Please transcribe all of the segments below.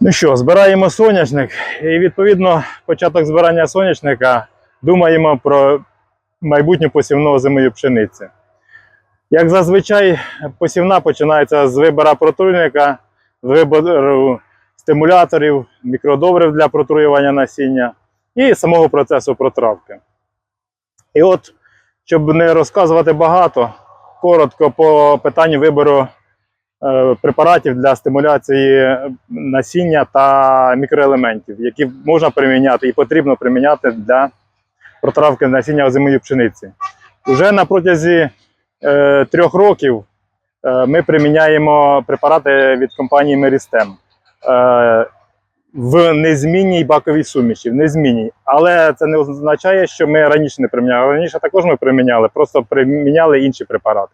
Ну що, збираємо соняшник, і відповідно початок збирання соняшника думаємо про майбутню посівну зимою пшениці. Як зазвичай, посівна починається з вибора протруйника, з вибору стимуляторів, мікродобрив для протруювання насіння і самого процесу протравки. І от, щоб не розказувати багато, коротко по питанню вибору препаратів для стимуляції насіння та мікроелементів, які можна приміняти і потрібно приміняти для протравки насіння озимої пшениці. Уже на протязі е, трьох років е, ми приміняємо препарати від компанії Meristem е, в незмінній баковій суміші, в незмінній. Але це не означає, що ми раніше не приміняли. Раніше також ми приміняли, просто приміняли інші препарати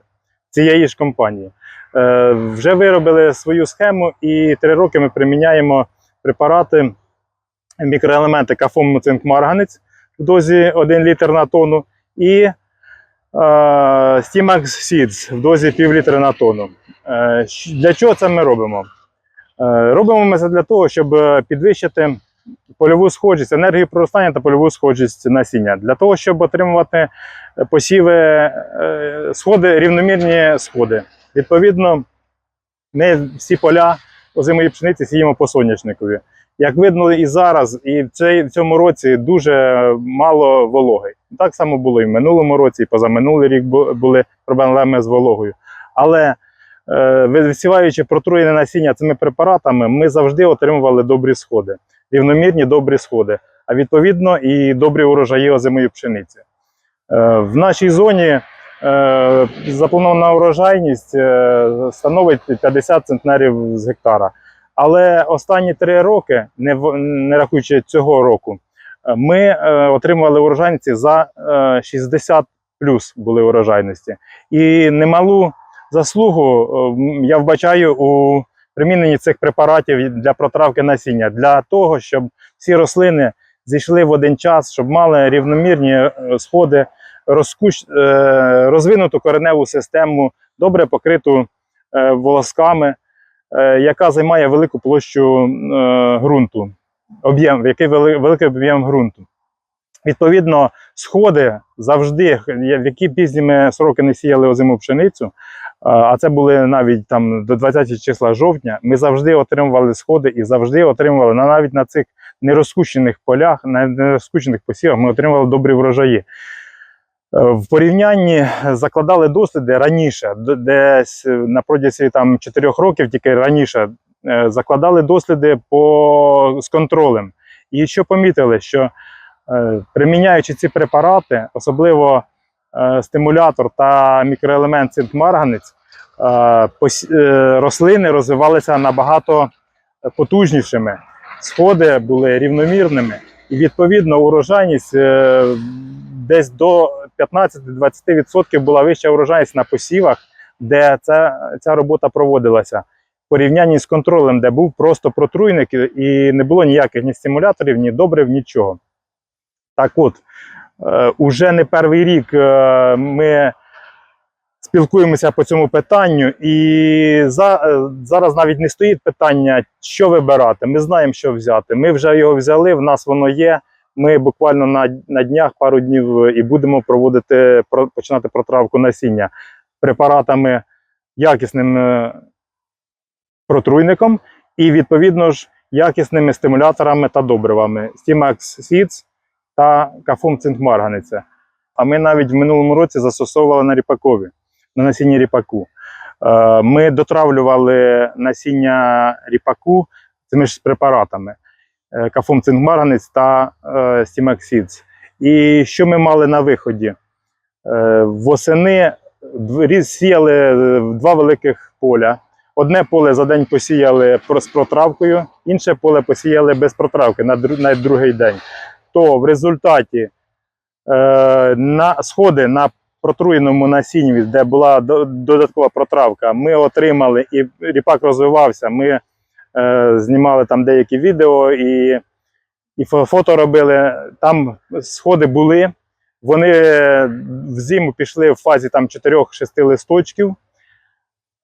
цієї ж компанії. Е, вже виробили свою схему, і три роки ми приміняємо препарати, мікроелементи кафом цинк марганець в дозі 1 літр на тонну і е, Stimax Seeds в дозі пів літра на тонну. Е, для чого це ми робимо? Е, робимо ми це для того, щоб е, підвищити польову схожість, енергію проростання та польову схожість насіння. Для того, щоб отримувати е, посіви, е, сходи, рівномірні сходи. Відповідно, ми всі поля озимої пшениці сіємо по соняшникові. Як видно і зараз, і в, цьому році дуже мало вологи. Так само було і в минулому році, і позаминулий рік були проблеми з вологою. Але е, висіваючи протруєне насіння цими препаратами, ми завжди отримували добрі сходи, рівномірні добрі сходи, а відповідно і добрі урожаї озимої пшениці. Е, в нашій зоні запланована урожайність е, становить 50 центнерів з гектара. Але останні три роки, не, в- не рахуючи цього року, е, ми е, отримували урожайності за е, 60 плюс були урожайності. І немалу заслугу е, я вбачаю у приміненні цих препаратів для протравки насіння для того, щоб всі рослини зійшли в один час, щоб мали рівномірні е, сходи, розкущ, е, розвинуту кореневу систему, добре покриту е, волосками е, яка займає велику площу ґрунту, об'єм, який великий об'єм ґрунту. Відповідно, сходи завжди, в які пізніми сроки не сіяли озиму пшеницю, а це були навіть там до 20 числа жовтня, ми завжди отримували сходи і завжди отримували на- навіть на цих нерозкущених полях, на нерозкущених посівах, ми отримували добрі врожаї. В порівнянні закладали досліди раніше, десь на протязі там 4 років, тільки раніше е, закладали досліди по, з контролем. І що помітили, що е, приміняючи ці препарати, особливо е, стимулятор та мікроелемент цинк-марганець, рослини розвивалися набагато потужнішими, сходи були рівномірними, і відповідно урожайність десь до 15-20% була вища урожайність на посівах, де ця, ця робота проводилася. В порівнянні з контролем, де був просто протруйник і- не було ніяких ні стимуляторів, ні добрив, нічого. Так от, е, уже не перший рік е, ми спілкуємося по цьому питанню, і за, е, зараз навіть не стоїть питання, що вибирати. Ми знаємо, що взяти. Ми вже його взяли, в нас воно є. Ми буквально на, на днях пару днів е, і будемо проводити про- починати протравку насіння препаратами якісним е, протруйником і відповідно ж якісними стимуляторами та добривами Stimax Seeds та Кафум Цинкмарганиця. А ми навіть в минулому році застосовували на ріпакові, на насінні ріпаку. Е, Ми дотравлювали насіння ріпаку цими ж препаратами е, Кафум Цинкмарганець та е, Stimax І що ми мали на виході? Е, Восени сіяли два великих поля. Одне поле за день посіяли з протравкою, інше поле посіяли без протравки на, другий день. То в результаті на сходи на протруєному насінні, де була додаткова протравка, ми отримали і ріпак розвивався. Ми знімали там деякі відео і, і фото робили. Там сходи були. Вони в зиму пішли в фазі там 4-6 листочків.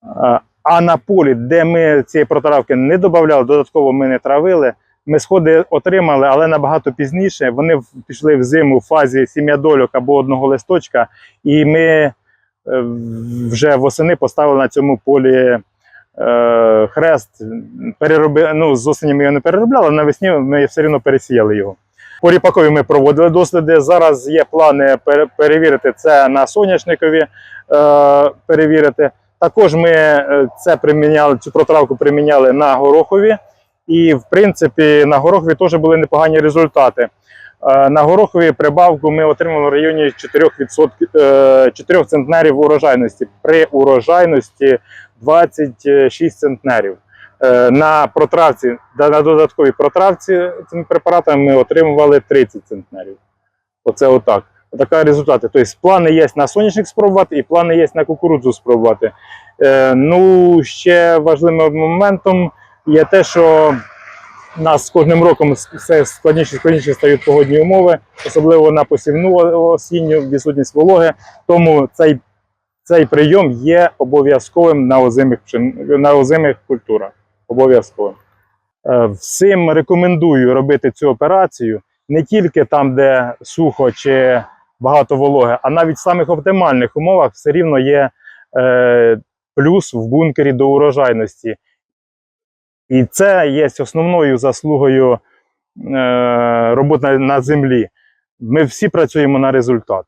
Е, А на полі, де ми цієї протравки не додавали, додатково ми не травили, ми сходи отримали, але набагато пізніше. Вони пішли в зиму в фазі сім'ядольок або одного листочка, і ми е, вже восени поставили на цьому полі е, хрест. Перероби, ну, з осені ми його не переробляли, але навесні ми все одно пересіяли його. По ріпакові ми проводили досліди. Зараз є плани перевірити це на соняшникові, е, перевірити. Також ми е, це приміняли, цю протравку приміняли на горохові. І, в принципі, на горохові теж були непогані результати. На горохові прибавку ми отримали в районі 4%, е, 4 центнерів урожайності при урожайності 26 центнерів. Е, На протравці, на додатковій протравці цими препаратами ми отримували 30 центнерів. Оце отак. Отака результати. Тобто плани є на соняшник спробувати і плани є на кукурудзу спробувати. Е, ну, ще важливим моментом є те, що у нас з кожним роком все складніше складніше стають погодні умови, особливо на посівну осінню, відсутність вологи. Тому цей, цей прийом є обов'язковим на озимих, на озимих культурах. Обов'язковим. Е, Всім рекомендую робити цю операцію не тільки там, де сухо чи багато вологи, а навіть в самих оптимальних умовах все рівно є е, плюс в бункері до урожайності. І це є основною заслугою е, роботи на, на землі. Ми всі працюємо на результат.